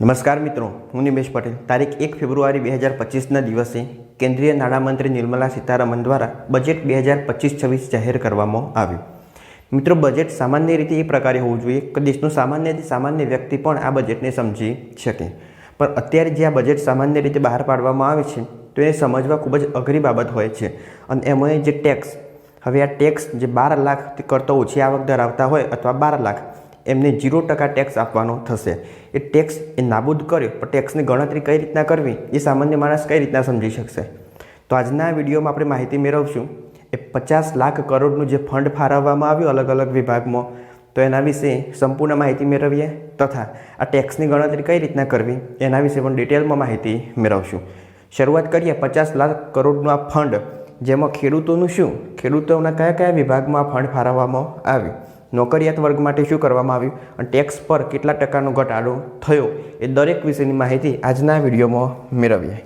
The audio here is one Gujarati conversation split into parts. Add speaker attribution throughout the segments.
Speaker 1: નમસ્કાર મિત્રો, હું નિમેશ પટેલ. તારીખ એક ફેબ્રુઆરી બે હજાર પચીસના દિવસે કેન્દ્રીય નાણામંત્રી નિર્મલા સીતારમન દ્વારા બજેટ બે હજાર પચીસ છવ્વીસ જાહેર કરવામાં આવ્યું. મિત્રો, બજેટ સામાન્ય રીતે એ પ્રકારે હોવું જોઈએ કે દેશનો સામાન્યથી સામાન્ય વ્યક્તિ પણ આ બજેટને સમજી શકે. પણ અત્યારે જે આ બજેટ સામાન્ય રીતે બહાર પાડવામાં આવે છે, તો એ સમજવા ખૂબ જ અઘરી બાબત હોય છે. અને એમાં જે ટેક્સ, હવે આ ટેક્સ જે બાર લાખ કરતો ઓછી આવક ધરાવતા હોય અથવા બાર લાખ એમને જીરો ટકા ટેક્સ આપવાનો થશે. એ ટેક્સ એ નાબૂદ કર્યો, પણ ટેક્સની ગણતરી કઈ રીતના કરવી, એ સામાન્ય માણસ કઈ રીતના સમજી શકશે? તો આજના વિડીયોમાં આપણે માહિતી મેળવશું, એ પચાસ લાખ કરોડનું જે ફંડ ફાળવવામાં આવ્યું અલગ અલગ વિભાગમાં, તો એના વિશે સંપૂર્ણ માહિતી મેળવીએ, તથા આ ટેક્સની ગણતરી કઈ રીતના કરવી, એના વિશે પણ ડિટેલમાં માહિતી મેળવશું. શરૂઆત કરીએ, પચાસ લાખ કરોડનું આ ફંડ જેમાં ખેડૂતોનું શું? ખેડૂતોના કયા કયા વિભાગમાં ફંડ ફાળવવામાં આવ્યું? નોકરિયાત વર્ગ માટે શું કરવામાં આવ્યું? અને ટેક્સ પર કેટલા ટકાનો ઘટાડો થયો? એ દરેક વિશેની માહિતી આજના વિડીયોમાં મેળવીએ.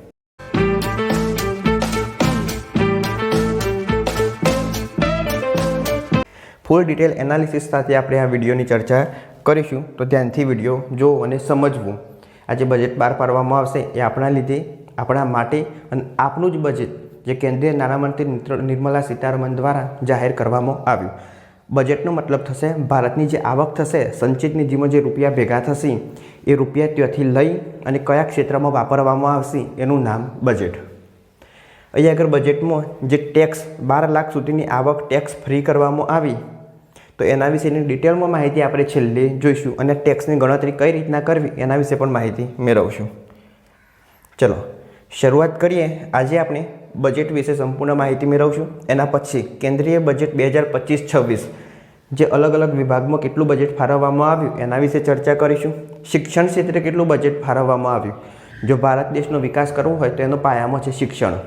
Speaker 1: ફૂલ ડિટેલ એનાલિસિસ સાથે આપણે આ વિડીયોની ચર્ચા કરીશું. તો ધ્યાનથી વીડિયો જોવો અને સમજવું. આ જે બજેટ બહાર પાડવામાં આવશે એ આપણા લીધે, આપણા માટે અને આપણું જ બજેટ જે કેન્દ્રીય નાણામંત્રી નિર્મલા સીતારમણ દ્વારા જાહેર કરવામાં આવ્યું. બજેટનો મતલબ થશે, ભારતની જે આવક થશે સંચિત નિધિમાં જે રૂપિયા ભેગા થશે, એ રૂપિયા ત્યાંથી લઈ અને કયા ક્ષેત્રમાં વાપરવામાં આવશે, એનું નામ બજેટ. અહીંયા આગળ બજેટમાં જે ટેક્સ, બાર લાખ સુધીની આવક ટેક્સ ફ્રી કરવામાં આવી, તો એના વિશેની ડિટેલમાં માહિતી આપણે છેલ્લે જોઈશું અને ટેક્સની ગણતરી કઈ રીતના કરવી, એના વિશે પણ માહિતી મેળવશું. ચલો, શરૂઆત કરીએ. આજે આપણે બજેટ વિશે સંપૂર્ણ માહિતી મેળવશું. એના પછી કેન્દ્રીય બજેટ બે હજાર પચીસ છવ્વીસ. જે અલગ અલગ વિભાગમાં કેટલું બજેટ ફાળવવામાં આવ્યું, એના વિશે ચર્ચા કરીશું. શિક્ષણ ક્ષેત્રે કેટલું બજેટ ફાળવવામાં આવ્યું? જો ભારત દેશનો વિકાસ કરવો હોય તો એનો પાયામાં છે શિક્ષણ.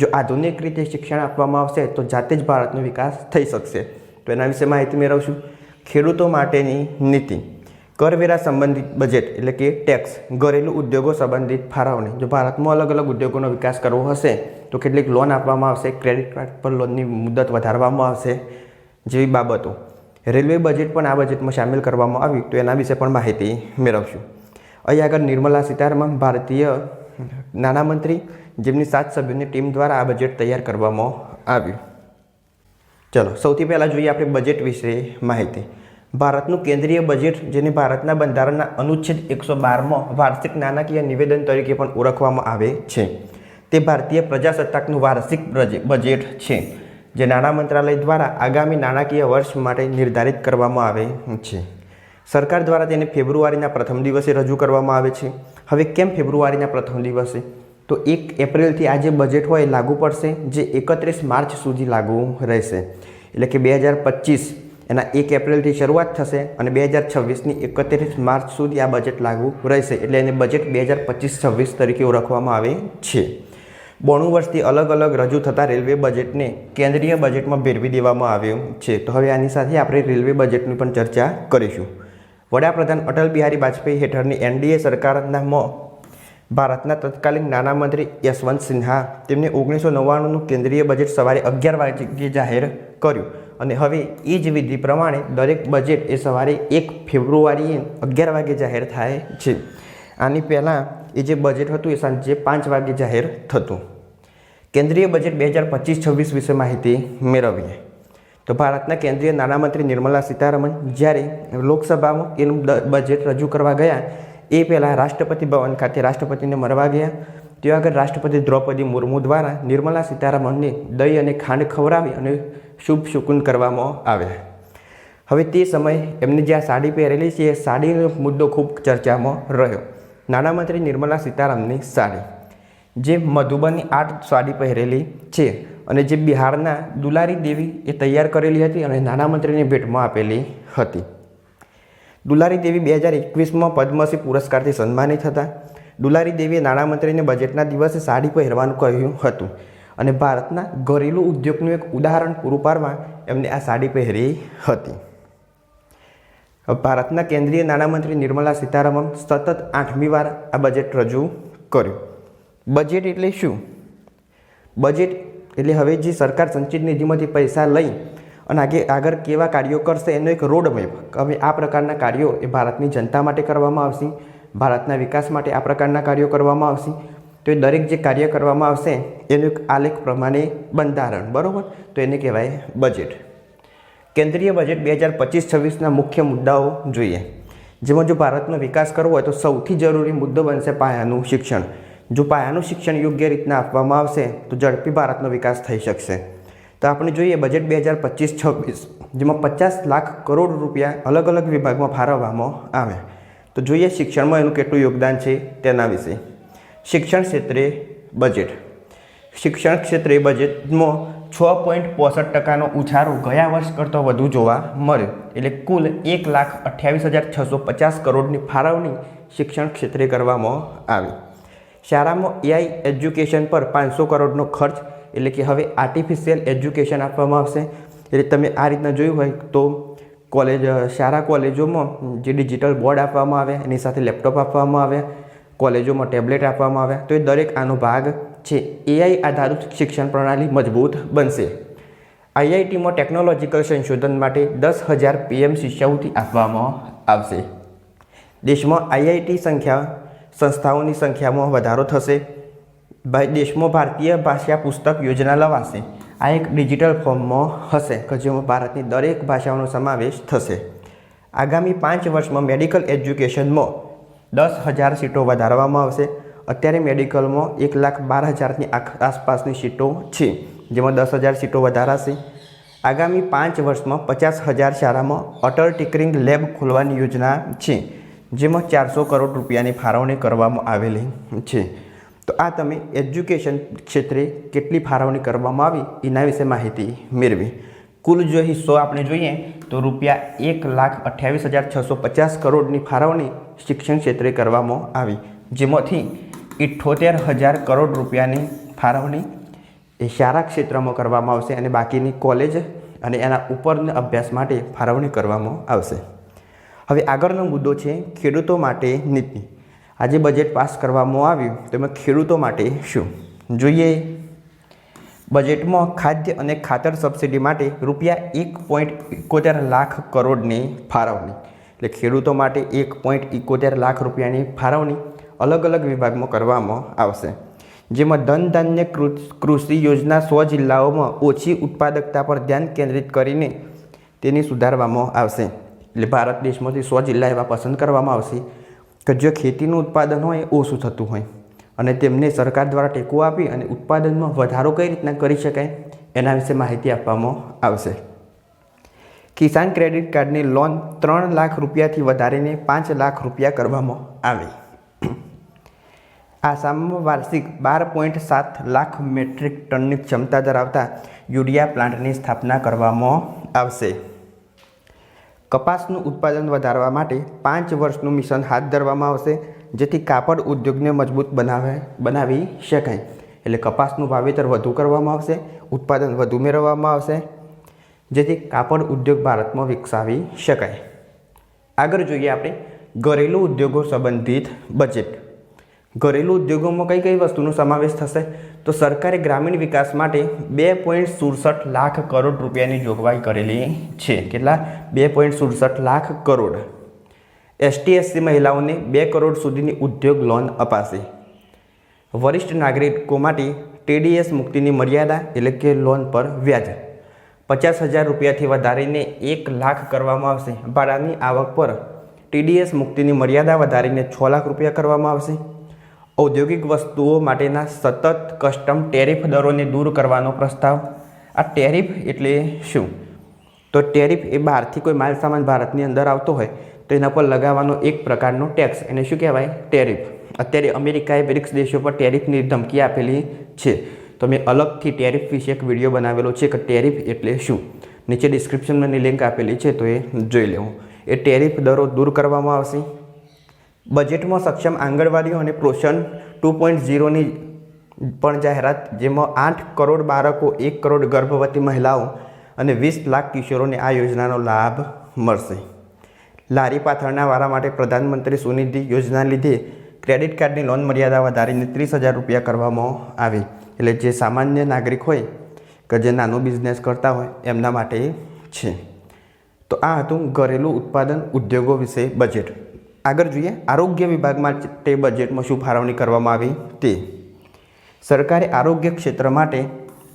Speaker 1: જો આધુનિક રીતે શિક્ષણ આપવામાં આવશે તો જાતે જ ભારતનો વિકાસ થઈ શકશે. તો એના વિશે માહિતી મેળવશું. ખેડૂતો માટેની નીતિ. કરવેરા સંબંધિત બજેટ એટલે કે ટેક્સ ઘરેલું ઉદ્યોગો સંબંધિત ફાળવણી. જો ભારતમાં અલગ અલગ ઉદ્યોગોનો વિકાસ કરવો હશે, તો કેટલીક લોન આપવામાં આવશે ક્રેડિટ કાર્ડ પર લોનની મુદત વધારવામાં આવશે જેવી બાબતો. રેલવે બજેટ પણ આ બજેટમાં સામેલ કરવામાં આવ્યું તો એના વિશે પણ માહિતી મેળવશું. અહીં આગળ નિર્મલા સીતારમણ, ભારતીય નાણામંત્રી જેમની સાત સભ્યોની ટીમ દ્વારા આ બજેટ તૈયાર કરવામાં આવ્યું. ચલો, સૌથી પહેલાં જોઈએ આપણે બજેટ વિશે માહિતી. ભારતનું કેન્દ્રીય બજેટ, જેને ભારતના બંધારણના અનુચ્છેદ એકસો બારમાં વાર્ષિક નાણાકીય નિવેદન તરીકે પણ ઓળખવામાં આવે છે, તે ભારતીય પ્રજાસત્તાકનું વાર્ષિક બજેટ છે. જે નાણાં મંત્રાલય દ્વારા આગામી નાણાકીય વર્ષ માટે નિર્ધારિત કરવામાં આવે છે. સરકાર દ્વારા તેને ફેબ્રુઆરીના પ્રથમ દિવસે રજૂ કરવામાં આવે છે. હવે કેમ ફેબ્રુઆરીના પ્રથમ દિવસે? તો એક એપ્રિલથી આ જે બજેટ હોય એ લાગુ પડશે, જે એકત્રીસ માર્ચ સુધી લાગુ રહેશે. એટલે કે બે હજાર પચીસ એના એક એપ્રિલથી શરૂઆત થશે અને બે હજાર છવ્વીસની એકત્રીસ માર્ચ સુધી આ બજેટ લાગુ રહેશે. એટલે એને બજેટ બે હજાર પચીસ છવ્વીસ તરીકે ઓળખવામાં આવે છે. બોણું વર્ષથી અલગ અલગ રજૂ થતા રેલવે બજેટને કેન્દ્રીય બજેટમાં ભેરવી દેવામાં આવ્યું છે. તો હવે આની સાથે આપણે રેલવે બજેટની પણ ચર્ચા કરીશું. વડાપ્રધાન અટલ બિહારી વાજપેયી હેઠળની એનડીએ સરકારના મો ભારતના તત્કાલીન નાણામંત્રી યશવંત સિન્હા તેમને ઓગણીસો નવ્વાણુંનું કેન્દ્રીય બજેટ સવારે અગિયાર વાગે જાહેર કર્યું. અને હવે એ જ વિધિ પ્રમાણે દરેક બજેટ એ સવારે એક ફેબ્રુઆરીએ અગિયાર વાગે જાહેર થાય છે. આની પહેલાં એ જે બજેટ હતું એ સાંજે પાંચ વાગે જાહેર થતું. કેન્દ્રીય બજેટ બે હજાર પચીસ છવ્વીસ વિશે માહિતી મેળવીએ. તો ભારતના કેન્દ્રીય નાણામંત્રી નિર્મલા સીતારમણ જ્યારે લોકસભામાં એનું બજેટ રજૂ કરવા ગયા, એ પહેલાં રાષ્ટ્રપતિ ભવન ખાતે રાષ્ટ્રપતિને મળવા ગયા. ત્યાં આગળ રાષ્ટ્રપતિ દ્રૌપદી મુર્મુ દ્વારા નિર્મલા સીતારમણને દહીં અને ખાંડ ખવડાવી અને શુભ શુકુન કરવામાં આવ્યા હવે તે સમયે એમને જે આ સાડી પહેરેલી છે, એ સાડીનો મુદ્દો ખૂબ ચર્ચામાં રહ્યો. નાણામંત્રી નિર્મલા સીતારામનની સાડી, જે મધુબનની આર્ટ સાડી પહેરેલી છે અને જે બિહારના દુલારી દેવી એ તૈયાર કરેલી હતી અને નાણામંત્રીને ભેટમાં આપેલી હતી. દુલારી દેવી બે હજાર એકવીસમાં પદ્મશ્રી પુરસ્કારથી સન્માનિત હતા. દુલારી દેવીએ નાણામંત્રીને બજેટના દિવસે સાડી પહેરવાનું કહ્યું હતું અને ભારતના ઘરેલું ઉદ્યોગનું એક ઉદાહરણ પૂરું પાડવા એમને આ સાડી પહેરી હતી. ભારતના કેન્દ્રીય નાણામંત્રી નિર્મલા સીતારમણ સતત આઠમી વાર આ બજેટ રજૂ કર્યું. બજેટ એટલે શું? બજેટ એટલે હવે જે સરકાર સંચિત નિધિમાંથી પૈસા લઈ અને આગે આગળ કેવા કાર્યો કરશે એનો એક રોડ મેપ હવે આ પ્રકારના કાર્યો એ ભારતની જનતા માટે કરવામાં આવશે, ભારતના વિકાસ માટે આ પ્રકારના કાર્યો કરવામાં આવશે. તો એ દરેક જે કાર્ય કરવામાં આવશે, એનું એક આલેખ પ્રમાણે બંધારણ, બરાબર? તો એને કહેવાય બજેટ કેન્દ્રીય બજેટ બે હજાર પચીસ છવ્વીસના મુખ્ય મુદ્દાઓ જોઈએ. જેમાં જો ભારતનો વિકાસ કરવો હોય તો સૌથી જરૂરી મુદ્દો બનશે પાયાનું શિક્ષણ. જો પાયાનું શિક્ષણ યોગ્ય રીતના આપવામાં આવશે, તો ઝડપી ભારતનો વિકાસ થઈ શકશે. તો આપણે જોઈએ બજેટ બે હજાર પચીસ છવ્વીસ, જેમાં પચાસ લાખ કરોડ રૂપિયા અલગ અલગ વિભાગમાં ફાળવવામાં આવે. તો જોઈએ શિક્ષણમાં એનું કેટલું યોગદાન છે તેના વિશે. શિક્ષણ ક્ષેત્રે બજેટ. શિક્ષણ ક્ષેત્રે બજેટમાં છ પોઈન્ટ પોસઠ ટકાનો ઉછાળો ગયા વર્ષ કરતાં વધુ જોવા મળ્યો. એટલે કુલ એક લાખ અઠ્યાવીસ હજાર છસો પચાસ કરોડની ફાળવણી શિક્ષણ ક્ષેત્રે કરવામાં આવી. શાળામાં એઆઈ એજ્યુકેશન પર પાંચસો કરોડનો ખર્ચ, એટલે કે હવે આર્ટિફિશિયલ એજ્યુકેશન આપવામાં આવશે. એટલે તમે આ રીતના જોયું હોય તો કોલેજ, શાળા કોલેજોમાં જે ડિજિટલ બોર્ડ આપવામાં આવે એની સાથે લેપટોપ આપવામાં આવે કોલેજોમાં ટેબ્લેટ આપવામાં આવે તો એ દરેક આનો ભાગ છે એઆઈ આધારિત શિક્ષણ પ્રણાલી મજબૂત બનશે. આઈઆઈટીમાં ટેકનોલોજીકલ સંશોધન માટે દસ હજાર પીએમ શિષ્યવૃત્તિ આપવામાં આવશે. દેશમાં આઈઆઈટી સંખ્યા સંસ્થાઓની સંખ્યામાં વધારો થશે. દેશમાં ભારતીય ભાષા પુસ્તક યોજના લવાશે. આ એક ડિજિટલ ફોર્મમાં હશે કે જેમાં ભારતની દરેક ભાષાઓનો સમાવેશ થશે. આગામી પાંચ વર્ષમાં મેડિકલ એજ્યુકેશનમાં દસ હજાર સીટો વધારવામાં આવશે. અત્યારે મેડિકલમાં એક લાખ બાર હજારની આસપાસની સીટો છે, જેમાં દસ હજાર સીટો વધારાશે. આગામી પાંચ વર્ષમાં પચાસ હજાર શાળામાં અટલ ટિકરિંગ લેબ ખોલવાની યોજના છે, જેમાં ચારસો કરોડ રૂપિયાની ફાળવણી કરવામાં આવેલી છે. તો આ તમે એજ્યુકેશન ક્ષેત્રે કેટલી ફાળવણી કરવામાં આવી, એના વિશે માહિતી મેળવી. કુલ જો હિસ્સો આપણે જોઈએ, તો રૂપિયા એક લાખ અઠ્યાવીસ હજાર છસો પચાસ કરોડની ફાળવણી શિક્ષણ ક્ષેત્રે કરવામાં આવી, જેમાંથી ઇઠ્ઠોતેર હજાર કરોડ રૂપિયાની ફાળવણી એ શાળા ક્ષેત્રમાં કરવામાં આવશે અને બાકીની કોલેજ અને એના ઉપરના અભ્યાસ માટે ફાળવણી કરવામાં આવશે. હવે આગળનો મુદ્દો છે ખેડૂતો માટે નીતિ. આજે બજેટ પાસ કરવામાં આવ્યું, તો એમાં ખેડૂતો માટે શું? જોઈએ. બજેટમાં ખાદ્ય અને ખાતર સબસિડી માટે રૂપિયા એક પોઈન્ટ એકોતેર લાખ કરોડની ફાળવણી. એટલે ખેડૂતો માટે એક પોઈન્ટ એકોતેર લાખ રૂપિયાની ફાળવણી. અલગ અલગ વિભાગમાં કરવામાં આવશે. જેમાં ધન ધાન્ય કૃષિ યોજના સો જિલ્લાઓમાં ઓછી ઉત્પાદકતા પર ધ્યાન કેન્દ્રિત કરીને તેને સુધારવામાં આવશે. એટલે ભારત દેશમાંથી સો જિલ્લા એવા પસંદ કરવામાં આવશે કે જો ખેતીનું ઉત્પાદન હોય ઓછું થતું હોય. અને તેમને સરકાર દ્વારા ટેકો આપી અને ઉત્પાદનમાં વધારો કઈ રીતના કરી શકાય એના વિશે માહિતી આપવામાં આવશે. કિસાન ક્રેડિટ કાર્ડની લોન ત્રણ લાખ રૂપિયાથી વધારીને પાંચ લાખ રૂપિયા કરવામાં આવી. આસામમાં વાર્ષિક બાર પોઈન્ટ સાત લાખ મેટ્રિક ટનની ક્ષમતા ધરાવતા યુરિયા પ્લાન્ટની સ્થાપના કરવામાં આવશે. કપાસનું ઉત્પાદન વધારવા માટે પાંચ વર્ષનું મિશન હાથ ધરવામાં આવશે, જેથી કાપડ ઉદ્યોગને મજબૂત બનાવે, બનાવી શકાય. એટલે કપાસનું વાવેતર વધુ કરવામાં આવશે, ઉત્પાદન વધુ મેળવવામાં આવશે, જેથી કાપડ ઉદ્યોગ ભારતમાં વિકસાવી શકાય. આગળ જોઈએ આપણે ઘરેલું ઉદ્યોગો સંબંધિત બજેટ ઘરેલું ઉદ્યોગોમાં કઈ કઈ વસ્તુનો સમાવેશ થશે? તો સરકારે ગ્રામીણ વિકાસ માટે બે પોઈન્ટ સુડસઠ લાખ કરોડ રૂપિયાની જોગવાઈ કરેલી છે. કેટલા? બે પોઈન્ટ સુડસઠ લાખ કરોડ. એસટી એસસી મહિલાઓને બે કરોડ સુધીની ઉદ્યોગ લોન અપાશે. વરિષ્ઠ નાગરિકો માટે ટીડીએસ મુક્તિની મર્યાદા એટલે કે લોન પર વ્યાજ. પચાસ હજાર રૂપિયાથી વધારીને એક લાખ કરવામાં આવશે. ભાડાની આવક પર ટીડીએસ મુક્તિની મર્યાદા વધારીને છ લાખ રૂપિયા કરવામાં આવશે. ઔદ્યોગિક વસ્તુઓ માટેના સતત કસ્ટમ ટેરિફ દરોને દૂર કરવાનો પ્રસ્તાવ. આ ટેરિફ એટલે શું? તો ટેરિફ એ બહારથી કોઈ માલ સામાન ભારતની અંદર આવતો હોય, તો એના પર લગાવવાનો એક પ્રકારનો ટેક્સ. એને શું કહેવાય? ટેરિફ. અત્યારે અમેરિકાએ બ્રિક્સ દેશો પર ટેરિફની ધમકી આપેલી છે. તો મેં અલગથી ટેરિફ વિશે એક વીડિયો બનાવેલો છે કે ટેરિફ એટલે શું? નીચે ડિસ્ક્રિપ્શનમાં એની લિંક આપેલી છે, તો એ જોઈ લેવું. એ ટેરિફ દરો દૂર કરવામાં આવશે. બજેટમાં સક્ષમ આંગણવાડીઓ અને પોષણ ટુ પોઈન્ટ ઝીરોની પણ જાહેરાત, જેમાં આઠ કરોડ બાળકો, એક કરોડ ગર્ભવતી મહિલાઓ અને વીસ લાખ કિશોરોને આ યોજનાનો લાભ મળશે. લારી પાથરના વાળા માટે પ્રધાનમંત્રી સુનિધિ યોજના લીધે ક્રેડિટ કાર્ડની લોન મર્યાદા વધારીને ત્રીસ હજાર રૂપિયા કરવામાં આવી. એટલે જે સામાન્ય નાગરિક હોય કે જે નાનો બિઝનેસ કરતા હોય, એમના માટે છે. તો આ હતું ઘરેલું ઉત્પાદન ઉદ્યોગો વિશે બજેટ આગળ જોઈએ. આરોગ્ય વિભાગમાં તે બજેટમાં શું ફાળવણી કરવામાં આવી તે સરકારે આરોગ્ય ક્ષેત્ર માટે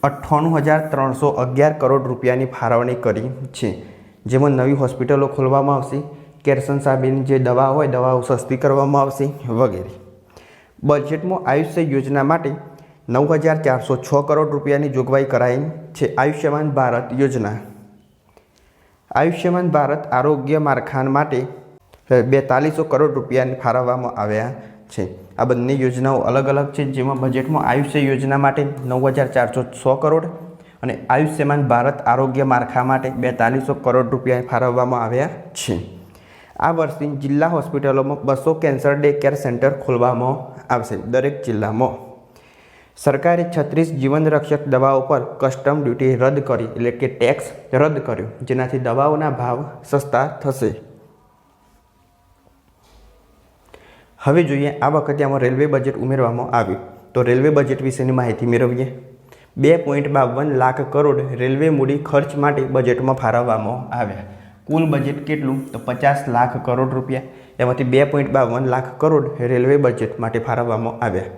Speaker 1: અઠ્ઠાણું હજાર ત્રણસો અગિયાર કરોડ રૂપિયાની ફાળવણી કરી છે. જેમાં નવી હોસ્પિટલો ખોલવામાં આવશે. કેરસન સાબેની જે દવા હોય, દવાઓ સસ્તી કરવામાં આવશે વગેરે. બજેટમાં આયુષ્ય યોજના માટે નવ હજાર ચારસો છ કરોડ રૂપિયાની જોગવાઈ કરાઈ છે. આયુષ્યમાન ભારત યોજના. આયુષ્યમાન ભારત આરોગ્ય માળખાં માટે બેતાલીસો કરોડ રૂપિયાની ફાળવવામાં આવ્યા છે. આ બંને યોજનાઓ અલગ અલગ છે, જેમાં બજેટમાં આયુષ્ય યોજના માટે નવ હજાર ચારસો સો કરોડ અને આયુષ્યમાન ભારત આરોગ્ય માળખા માટે બેતાલીસો કરોડ રૂપિયા ફાળવવામાં આવ્યા છે. આ વર્ષથી જિલ્લા હોસ્પિટલોમાં બસો કેન્સર ડે કેર સેન્ટર ખોલવામાં આવશે દરેક જિલ્લામાં. સરકારે છત્રીસ જીવનરક્ષક દવાઓ પર કસ્ટમ ડ્યુટી રદ કરી, એટલે કે ટેક્સ રદ કર્યો, જેનાથી દવાઓના ભાવ સસ્તા થશે. હવે જોઈએ આ વખતે આમાં રેલવે બજેટ ઉમેરવામાં આવ્યું. તો રેલવે બજેટ વિશેની માહિતી મેળવીએ. બે પોઈન્ટ બાવન લાખ કરોડ રેલવે મૂડી ખર્ચ માટે બજેટમાં ફાળવવામાં આવ્યા. કુલ બજેટ કેટલું? તો પચાસ લાખ કરોડ રૂપિયા. એમાંથી બે પોઈન્ટ બાવન લાખ કરોડ રેલવે બજેટ માટે ફાળવવામાં આવ્યા.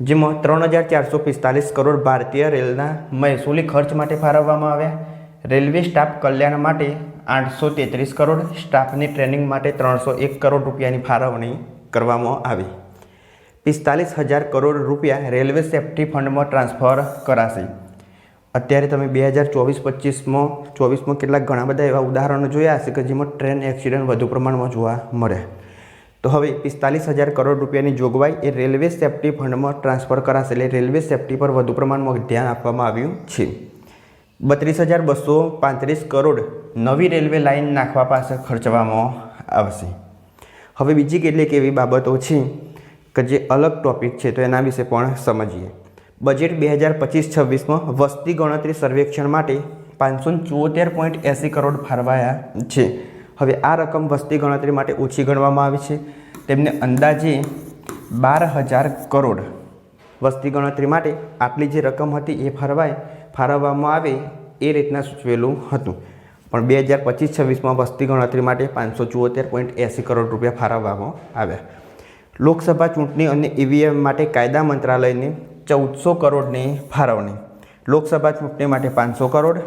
Speaker 1: જેમાં ત્રણ હજાર ચારસો પિસ્તાલીસ કરોડ ભારતીય રેલના મહેસૂલી ખર્ચ માટે ફાળવવામાં આવ્યા. રેલવે સ્ટાફ કલ્યાણ માટે આઠસો તેત્રીસ કરોડ, સ્ટાફની ટ્રેનિંગ માટે ત્રણસો એક કરોડ રૂપિયાની ફાળવણી કરવામાં આવી. પિસ્તાલીસ હજાર કરોડ રૂપિયા રેલવે સેફ્ટી ફંડમાં ટ્રાન્સફર કરાશે. અત્યારે તમે બે હજાર ચોવીસ પચીસમાં, ચોવીસમાં કેટલાક ઘણા બધા એવા ઉદાહરણો જોયા હશે કે જેમાં ટ્રેન એક્સિડન્ટ વધુ પ્રમાણમાં જોવા મળે. તો હવે પિસ્તાલીસ હજાર કરોડ રૂપિયાની જોગવાઈ એ રેલવે સેફ્ટી ફંડમાં ટ્રાન્સફર કરાશે એટલે રેલવે સેફ્ટી પર વધુ પ્રમાણમાં ધ્યાન આપવામાં આવ્યું છે. બત્રીસ હજાર બસો પાંત્રીસ કરોડ નવી રેલવે લાઇન નાખવા પાસે ખર્ચવામાં આવશે. હવે બીજી કેટલીક એવી બાબતો છે કે જે અલગ ટોપિક છે તો એના વિશે પણ સમજીએ. બજેટ બે હજાર પચીસ છવ્વીસમાં વસ્તી ગણતરી સર્વેક્ષણ માટે પાંચસો ચોતેર પોઈન્ટ એંસી કરોડ ફાળવાયા છે. હવે આ રકમ વસ્તી ગણતરી માટે ઓછી ગણવામાં આવી છે. તેમને અંદાજે બાર હજાર કરોડ વસ્તી ગણતરી માટે આટલી જે રકમ હતી એ ફાળવાય, ફાળવવામાં આવે એ રીતના સૂચવેલું હતું. પણ બે હજાર પચીસ છવ્વીસમાં વસ્તી ગણતરી માટે પાંચસો ચોતેર પોઈન્ટ એંસી કરોડ રૂપિયા ફાળવવામાં આવ્યા. લોકસભા ચૂંટણી અને ઈવીએમ માટે કાયદા મંત્રાલયને ચૌદસો કરોડની ફાળવણી. લોકસભા ચૂંટણી માટે પાંચસો કરોડ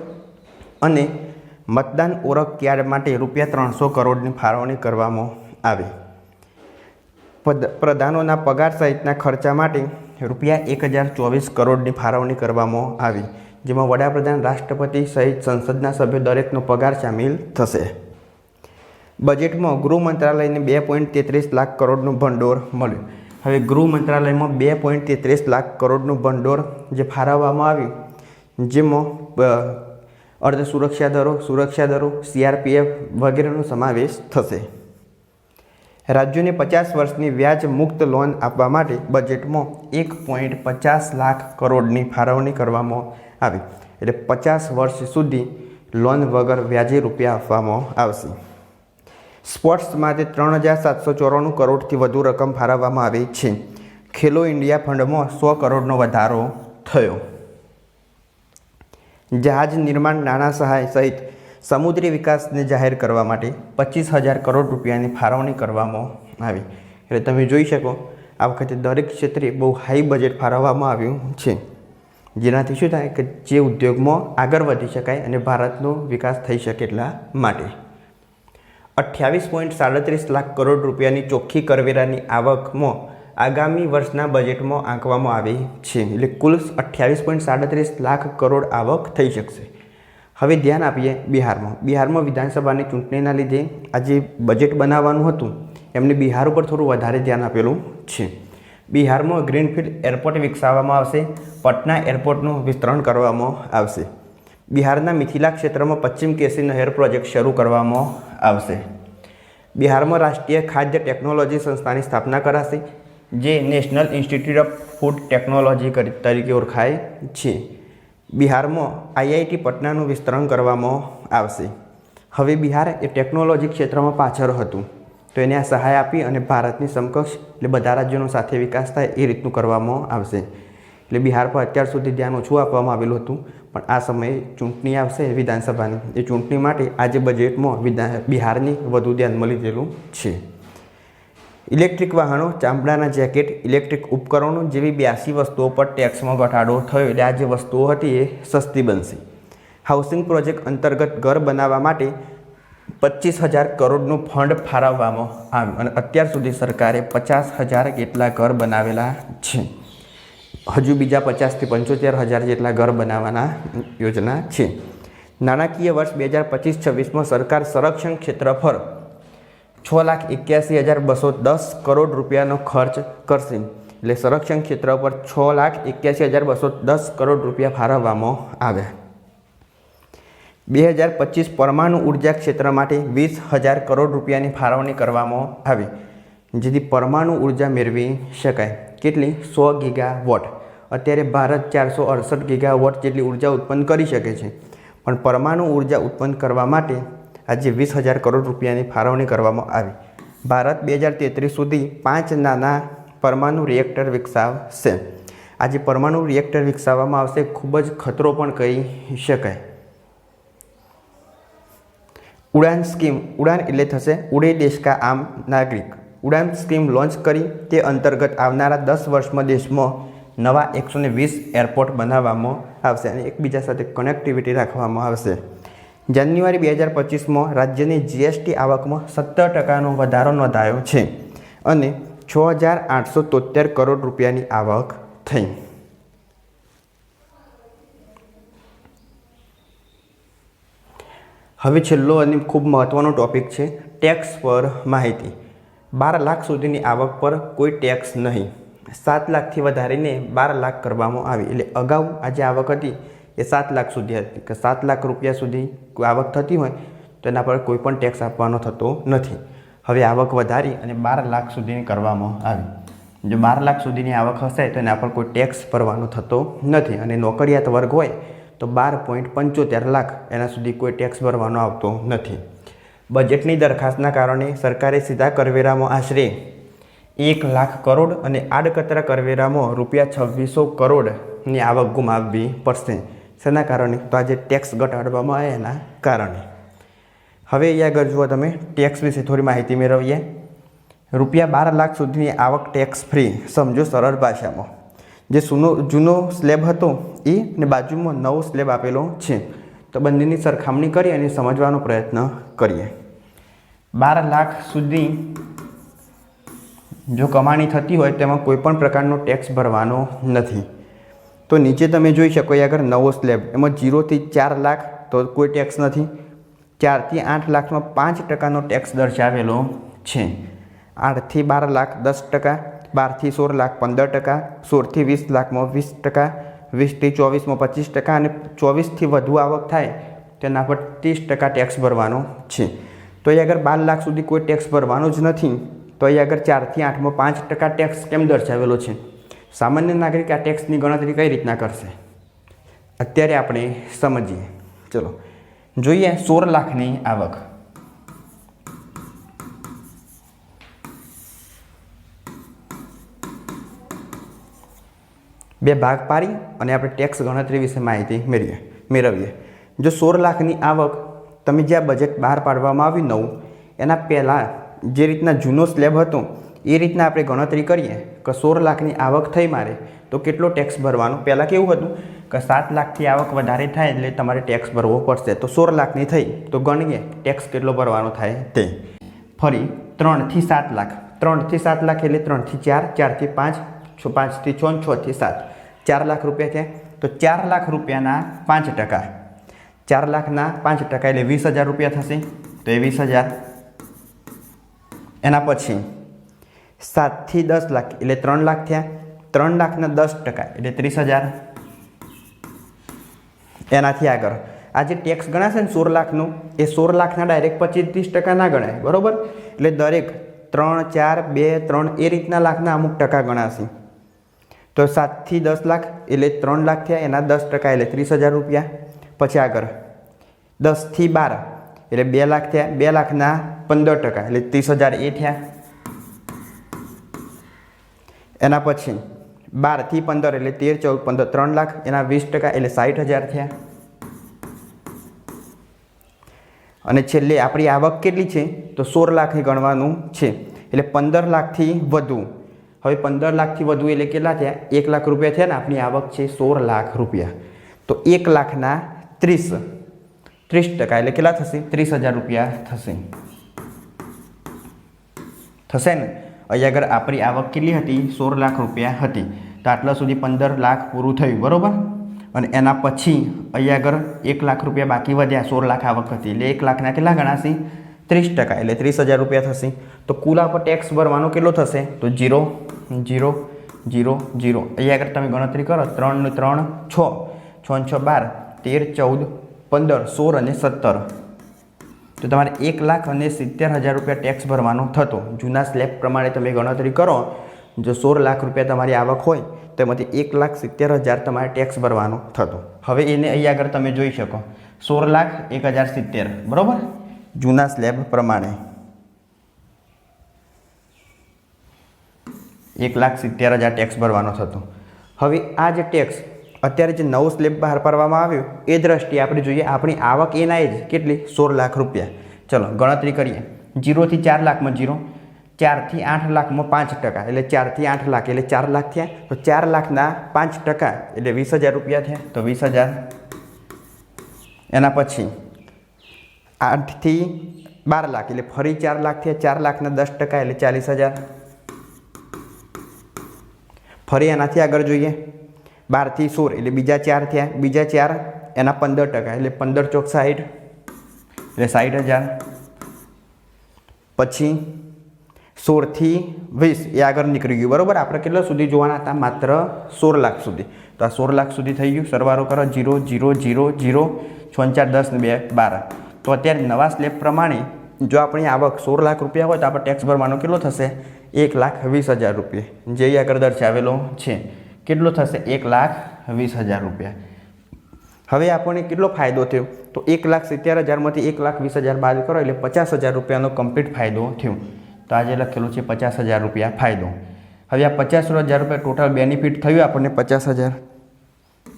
Speaker 1: અને મતદાન ઓળખ કાર્ડ માટે રૂપિયા ત્રણસો કરોડની ફાળવણી કરવામાં આવી. પ્રધાનોના પગાર સહિતના ખર્ચા માટે રૂપિયા એક હજાર ચોવીસ કરોડની ફાળવણી કરવામાં આવી. જેમાં વડાપ્રધાન રાષ્ટ્રપતિ સહિત સંસદના સભ્યો દરેકનો પગાર સામેલ થશે. બજેટમાં ગૃહ મંત્રાલયને બે પોઈન્ટ તેત્રીસ લાખ કરોડનું ભંડોળ મળ્યું. હવે ગૃહ મંત્રાલયમાં બે પોઈન્ટ તેત્રીસ લાખ કરોડનું ભંડોળ જે ફાળવવામાં આવ્યું, જેમાં અર્ધ સુરક્ષા દળો સુરક્ષા દળો સીઆરપીએફ વગેરેનો સમાવેશ થશે. રાજ્યોને પચાસ વર્ષની વ્યાજ મુક્ત લોન આપવા માટે બજેટમાં એક પોઈન્ટ પચાસ લાખ કરોડની ફાળવણી કરવામાં આવી. એટલે પચાસ વર્ષ સુધી લોન વગર વ્યાજે રૂપિયા આપવામાં આવશે. સ્પોર્ટ્સ માટે ત્રણ હજાર સાતસો ચોરાણું કરોડથી વધુ રકમ ફાળવવામાં આવી છે. ખેલો ઇન્ડિયા ફંડમાં સો કરોડનો વધારો થયો. જહાજ નિર્માણ નાણાં સહાય સહિત સમુદ્રી વિકાસને જાહેર કરવા માટે પચીસ હજાર કરોડ રૂપિયાની ફાળવણી કરવામાં આવી. એટલે તમે જોઈ શકો, આ વખતે દરેક ક્ષેત્રે બહુ હાઈ બજેટ ફાળવવામાં આવ્યું છે. જેનાથી શું થાય કે જે ઉદ્યોગમાં આગળ વધી શકાય અને ભારતનો વિકાસ થઈ શકે એટલા માટે. અઠ્યાવીસ પોઈન્ટ સાડત્રીસ લાખ કરોડ રૂપિયાની ચોખ્ખી કરવેરાની આવકમાં આગામી વર્ષના બજેટમાં આંકવામાં આવી છે. એટલે કુલ અઠ્યાવીસ પોઈન્ટ સાડત્રીસ લાખ કરોડ આવક થઈ શકશે. હવે ધ્યાન આપીએ બિહારમાં. બિહારમાં વિધાનસભાની ચૂંટણીના લીધે આ જે બજેટ બનાવવાનું હતું. એમને બિહાર ઉપર થોડું વધારે ધ્યાન આપેલું છે. બિહારમાં ગ્રીનફિલ્ડ એરપોર્ટ વિકસાવવામાં આવશે. પટના એરપોર્ટનું વિસ્તરણ કરવામાં આવશે. બિહારના મિથિલા ક્ષેત્રમાં પશ્ચિમ કેસી નહેર પ્રોજેક્ટ શરૂ કરવામાં આવશે. બિહારમાં રાષ્ટ્રીય ખાદ્ય ટેકનોલોજી સંસ્થાની સ્થાપના કરાશે, જે national institute of food technology તરીકે ઓળખાય છે. બિહારમાં આઈઆઈટી પટનાનું વિસ્તરણ કરવામાં આવશે. હવે બિહાર એ ટેકનોલોજી ક્ષેત્રમાં પાછળ હતું. તો એને આ સહાય આપી અને ભારતની સમકક્ષ એટલે બધા રાજ્યોનો સાથે વિકાસ થાય એ રીતનું કરવામાં આવશે. એટલે બિહાર પર અત્યાર સુધી ધ્યાન ઓછું આપવામાં આવેલું હતું, પણ આ સમયે ચૂંટણી આવશે વિધાનસભાની. એ ચૂંટણી માટે આજે બજેટમાં વિધાન બિહારની વધુ ધ્યાન મળી લીધેલું છે. ઇલેક્ટ્રિક વાહનો, ચામડાના જેકેટ, ઇલેક્ટ્રિક ઉપકરણો જેવી બ્યાસી વસ્તુઓ પર ટેક્સમાં ઘટાડો થયો એટલે આ જે વસ્તુઓ હતી એ સસ્તી બનશે. હાઉસિંગ પ્રોજેક્ટ અંતર્ગત ઘર બનાવવા માટે પચીસ હજાર કરોડનું ફંડ ફાળવવામાં આવ્યું અને અત્યાર સુધી સરકારે પચાસ હજાર જેટલા ઘર બનાવેલા છે. હજુ બીજા પચાસથી પંચોતેર હજાર જેટલા ઘર બનાવવાના યોજના છે. નાણાકીય વર્ષ બે હજાર પચીસ છવ્વીસમાં સરકાર સંરક્ષણ ક્ષેત્ર પર છ લાખ એક્યાસી હજાર બસો દસ કરોડ રૂપિયાનો ખર્ચ કરશે. એટલે સંરક્ષણ ક્ષેત્ર પર છ લાખ એક્યાસી હજાર બસો દસ કરોડ રૂપિયા ફાળવવામાં આવ્યા. બે હજાર પચીસ પરમાણુ ઊર્જા ક્ષેત્ર માટે વીસ હજાર કરોડ રૂપિયાની ફાળવણી કરવામાં આવી, જેથી પરમાણુ ઊર્જા મેળવી શકાય. કેટલી? સો ગીગા વોટ અત્યારે ભારત ચારસો અડસઠ ગીગા વોટ જેટલી ઊર્જા ઉત્પન્ન કરી શકે છે. પણ પરમાણુ ઊર્જા ઉત્પન્ન કરવા માટે આજે વીસ હજાર કરોડ રૂપિયાની ફાળવણી કરવામાં આવી. ભારત બે હજાર તેત્રીસ સુધી પાંચ નાના પરમાણુ રિએક્ટર વિકસાવશે આજે પરમાણુ રિએક્ટર વિકસાવવામાં આવશે ખૂબ જ ખતરો પણ કહી શકાય. ઉડાન સ્કીમ, ઉડાન એટલે થશે ઉડે દેશ કા આમ નાગરિક. ઉડાન સ્કીમ લોન્ચ કરી તે અંતર્ગત આવનારા દસ વર્ષમાં દેશમાં નવા એકસો ને વીસ એરપોર્ટ બનાવવામાં આવશે અને એકબીજા સાથે કનેક્ટિવિટી રાખવામાં આવશે. જાન્યુઆરી બે હજાર પચીસમાં રાજ્યની જીએસટી આવકમાં સત્તર ટકાનો વધારો નોંધાયો છે અને છ હજાર આઠસો તોતેર કરોડ રૂપિયાની આવક થઈ. હવે છેલ્લો અને ખૂબ મહત્ત્વનો ટોપિક છે ટેક્સ પર માહિતી. બાર લાખ સુધીની આવક પર કોઈ ટેક્સ નહીં. સાત લાખથી વધારીને બાર લાખ કરવામાં આવી. એટલે અગાઉ આ જે આવક હતી એ સાત લાખ સુધી હતી. કે સાત લાખ રૂપિયા સુધી આવક થતી હોય તો એના પર કોઈ પણ ટેક્સ આપવાનો થતો નથી. હવે આવક વધારી અને બાર લાખ સુધીની કરવામાં આવી. જો બાર લાખ સુધીની આવક હશે તો એના પર કોઈ ટેક્સ ભરવાનો થતો નથી. અને નોકરિયાત વર્ગ હોય તો બાર પોઈન્ટ પંચોતેર લાખ એના સુધી કોઈ ટેક્સ ભરવાનો આવતો નથી. બજેટની દરખાસ્તના કારણે સરકારે સીધા કરવેરામાં આશરે એક લાખ કરોડ અને આડકતરા કરવેરામાં રૂપિયા છવ્વીસો કરોડની આવક ગુમાવવી પડશે. શેના કારણે? તો આજે ટેક્સ ઘટાડવામાં આવે એના કારણે. હવે અહીંયા આગળ તમે ટેક્સ વિશે થોડી માહિતી મેળવીએ. રૂપિયા બાર લાખ સુધીની આવક ટેક્સ ફ્રી સમજો સરળ ભાષામાં. જે સૂનો જૂનો સ્લેબ હતો, એ ને બાજુમાં નવો સ્લેબ આપેલો છે. તો બંનેની સરખામણી કરી અને સમજવાનો પ્રયત્ન કરીએ. બાર લાખ સુધી જો કમાણી થતી હોય, તેમાં કોઈપણ પ્રકારનો ટેક્સ ભરવાનો નથી. તો નીચે તમે જોઈ શકો એ આગળ નવો સ્લેબ. એમાં જીરોથી ચાર લાખ તો કોઈ ટેક્સ નથી. ચારથી આઠ લાખમાં પાંચ ટકાનો ટેક્સ દર્શાવેલો છે. આઠથી બાર લાખ દસ ટકા બારથી સોળ લાખ પંદર ટકા, સોળથી વીસ લાખમાં વીસ ટકા, વીસથી ચોવીસમાં પચીસ ટકા અને ચોવીસથી વધુ આવક થાય તેના પર ત્રીસ ટકા ટેક્સ ભરવાનો છે. તો એ આગળ બાર લાખ સુધી કોઈ ટેક્સ ભરવાનો જ નથી. તો એ આગળ ચારથી આઠમાં પાંચ ટકા ટેક્સ કેમ દર્શાવેલો છે? સામાન્ય નાગરિક આ ટેક્સની ગણતરી કઈ રીતના કરશે? અત્યારે આપણે સમજીએ. ચલો. જોઈએ સોળ લાખની આવક. બે ભાગ પાડી અને આપણે ટેક્સ ગણતરી વિશે માહિતી મેળવીએ મેળવીએ. જો સોળ લાખની આવક તમે જ્યાં બજેટ બહાર પાડવામાં આવ્યું નવું, એના પહેલાં જે રીતના જૂનો સ્લેબ હતો, એ રીતના આપણે ગણતરી કરીએ કે સોળ લાખની આવક થઈ મારે, તો કેટલો ટેક્સ ભરવાનો? પહેલાં કેવું હતું કે સાત લાખથી આવક વધારે થાય એટલે તમારે ટેક્સ ભરવો પડશે. તો સોળ લાખની થઈ, તો ગણીએ ટેક્સ કેટલો ભરવાનો થાય તે. ફરી ત્રણથી સાત લાખ. ત્રણથી સાત લાખ એટલે ત્રણથી ચાર, ચારથી પાંચ છ, પાંચથી છ, છથી સાત. ચાર લાખ રૂપિયા થયા તો ચાર લાખ રૂપિયાના પાંચ ટકા. ચાર લાખના પાંચ ટકા એટલે વીસ હજાર રૂપિયા થશે. તો એ વીસ હજાર. એના પછી સાતથી દસ લાખ એટલે ત્રણ લાખ થયા. ત્રણ લાખના દસ ટકા એટલે ત્રીસ હજાર. એનાથી આગળ. આ જે ટેક્સ ગણાશે ને સોળ લાખનું, એ સોળ લાખના ડાયરેક્ટ પચીસ ત્રીસ ટકા ના ગણાય, બરાબર? એટલે દરેક ત્રણ, ચાર, બે, ત્રણ, એ રીતના લાખના અમુક ટકા ગણાશે. તો સાતથી દસ લાખ એટલે ત્રણ લાખ થયા, એના દસ ટકા એટલે ત્રીસ હજાર રૂપિયા. પછી આગળ. દસથી બાર એટલે બે લાખ થયા, બે લાખના પંદર ટકા એટલે ત્રીસ હજાર એ થયા. એના પછી બારથી પંદર એટલે તેર, ચૌદ, પંદર, ત્રણ લાખ, એના વીસ ટકા એટલે સાઠ હજાર થયા. અને છેલ્લે આપણી આવક કેટલી છે? તો સોળ લાખની ગણવાનું છે. એટલે પંદર લાખથી વધુ. હવે પંદર લાખથી વધુ એટલે કેટલા થયા? એક લાખ રૂપિયા થયા ને આપણી આવક છે સોળ લાખ રૂપિયા. તો એક લાખના ત્રીસ ત્રીસ ટકા એટલે કેટલા થશે? ત્રીસ હજાર રૂપિયા થશે. થશે ને? અહીંયા આગળ આપણી આવક કેટલી હતી? સોળ લાખ રૂપિયા હતી. તો આટલા સુધી પંદર લાખ પૂરું થયું, બરાબર? અને એના પછી અહીંયા આગળ એક લાખ રૂપિયા બાકી વધ્યા, સોળ લાખ આવક હતી. એટલે એક લાખના કેટલા ગણાશે? ત્રીસ ટકા, એટલે ત્રીસ હજાર રૂપિયા થશે. તો કુલ પર ટેક્સ ભરવાનો કેટલો થશે? તો જીરો જીરો જીરો જીરો અહીંયા આગળ તમે ગણતરી કરો, ત્રણ ને ત્રણ, છ. છ છ, બાર. તેર, ચૌદ, પંદર, સોળ અને સત્તર. તો તમારે એક લાખ અને સિત્તેર હજાર રૂપિયા ટેક્સ ભરવાનો થતો. જૂના સ્લેબ પ્રમાણે તમે ગણતરી કરો, જો સોળ લાખ રૂપિયા તમારી આવક હોય, તો એમાંથી એક લાખ સિત્તેર હજાર તમારે ટેક્સ ભરવાનો થતો. હવે એને અહીં આગળ તમે જોઈ શકો. સોળ લાખ, એક હજાર સિત્તેર. બરાબર? જૂના સ્લેબ પ્રમાણે. એક લાખ સિત્તેર હજાર ટેક્સ ભરવાનો થતો. હવે આ જે ટેક્સ અત્યારે જે નવો સ્લેબ બહાર પાડવામાં આવ્યો, એ દ્રષ્ટિએ આપણે જોઈએ, આપણી આવક એના જ કેટલી? સોળ લાખ રૂપિયા. ચલો, ગણતરી કરીએ. જીરોથી ચાર લાખમાં જીરો ચારથી આઠ લાખમાં પાંચ ટકા. એટલે ચારથી આઠ લાખ, એટલે ચાર લાખ થયા, તો ચાર લાખના પાંચ ટકા, એટલે વીસ હજાર રૂપિયા થયા, તો વીસ હજાર. એના પછી આઠથી બાર લાખ, એટલે ફરી ચાર લાખથી ચાર લાખના દસ ટકા, એટલે ચાલીસ હજાર. ફરી એનાથી આગળ જોઈએ. બારથી સોળ, એટલે બીજા ચાર થયા. બીજા ચાર, એના પંદર ટકા, એટલે પંદર ચોક સાઠ એટલે સાઠ હજાર. પછી સોળથી વીસ, એ આગળ નીકળી ગયું. બરાબર? આપણે કેટલા સુધી જોવાના હતા? માત્ર સોળ લાખ સુધી. તો આ સોળ લાખ સુધી થઈ ગયું. સરવારો કરો. જીરો જીરો જીરો જીરો છ ચાર દસ ને બે, બાર. તો અત્યારે નવા સ્લેબ પ્રમાણે જો આપણી આવક સોળ લાખ રૂપિયા હોય તો આપણે ટેક્સ ભરવાનો કેટલો થશે? એક લાખ વીસ હજાર રૂપિયા. જે અહીં આગળ દર્શાવેલો છે. કેટલો થશે? એક લાખ વીસ હજાર રૂપિયા. હવે આપણને કેટલો ફાયદો થયો? તો એક લાખ સિત્તેર હજારમાંથી એક લાખ વીસ હજાર બાદ કરો એટલે પચાસ હજાર રૂપિયાનો કમ્પ્લીટ ફાયદો થયો. તો આજે લખેલું છે પચાસ હજાર રૂપિયા ફાયદો. હવે આ પચાસ હજાર રૂપિયા ટોટલ બેનિફિટ થયું આપણને પચાસ હજાર.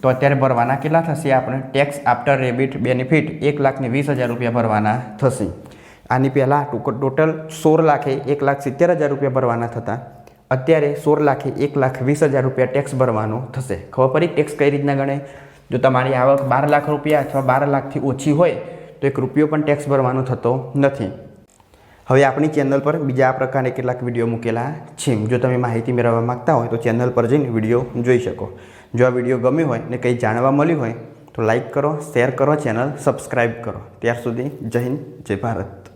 Speaker 1: તો અત્યારે ભરવાના કેટલા થશે આપણે? ટેક્સ આફ્ટર રેબિટ બેનિફિટ એક લાખને વીસ હજાર રૂપિયા ભરવાના થશે. આની પહેલાં ટોટલ સોળ લાખે એક લાખ સિત્તેર હજાર રૂપિયા ભરવાના થતા. અત્યારે સોળ લાખે એક લાખ વીસ હજાર રૂપિયા ટેક્સ ભરવાનો થશે. ખબર પડી? ટેક્સ કઈ રીતના ગણે? જો તમારી આવક બાર લાખ રૂપિયા અથવા બાર લાખથી ઓછી હોય, તો એક રૂપિયો પણ ટેક્સ ભરવાનો થતો નથી. હવે આપણી ચેનલ પર બીજા આ પ્રકારે કેટલાક વીડિયો મૂકેલા છે. જો તમે માહિતી મેળવવા માગતા હોય તો ચેનલ પર જઈને વીડિયો જોઈ શકો. જો આ વીડિયો ગમ્યો હોય ને કંઈ જાણવા મળ્યું હોય તો લાઈક કરો, શેર કરો, ચેનલ સબસ્ક્રાઈબ કરો. ત્યાર સુધી જય હિન્દ, જય ભારત.